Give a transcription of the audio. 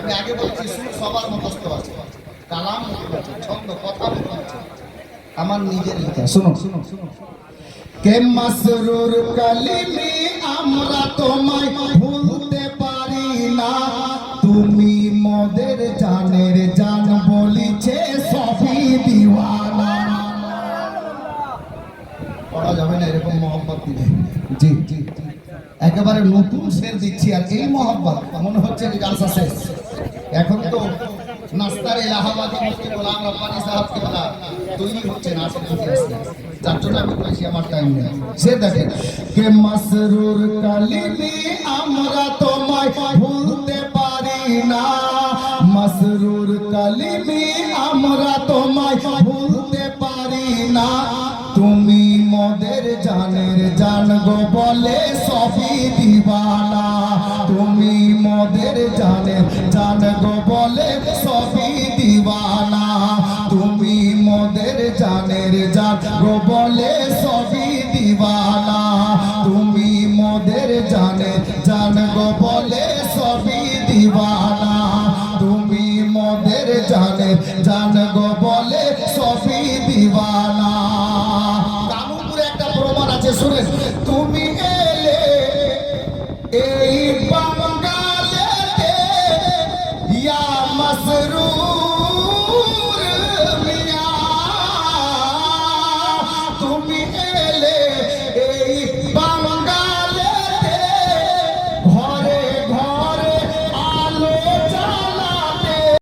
আমি আগে বলছি সুর সবার মতস্থ আছে। কালাম ছন্দ, কথা আছে আমার নিজের লিখা শুনো শুনো শুনো কে মাসরুর কালিমি, আমরা তোমায় ভুলতে পারি না। তুমি মদের জানের জান বলিছে, সবই দিওয়ানা। যাবে না, এরকম মহব্বত দিলে। জি জি। একেবারে নতুন শের দিচ্ছি আর এই মহব্বত, মনে হচ্ছে যে শেষ। এখন তো নাস্তার এলাহাবাদি মুফতি গোলাম রব্বানি সাহেব কেবলা তৈরি হচ্ছে না যার জন্য আমি বলেছি, আমার টাইম নেই। সে দেখে, কে মাসরুর কালিমি আমরা তোমায় ভুলতে পারি না। মাসরুর কালিমি আমরা তোমায় জানের জান গো বলে সবই দিবানা। তুমি মদের জানের জান গো বলে সবই দিবানা। তুমি মদের জানের জান গো বলে সবই দিবানা। তুমি মদের জানের জান গো বলে সবই দিবানা। তুমি মদের জানের জান গো বলে শুনে তুমি এলে এই বাঙালে ইয়া মাসরু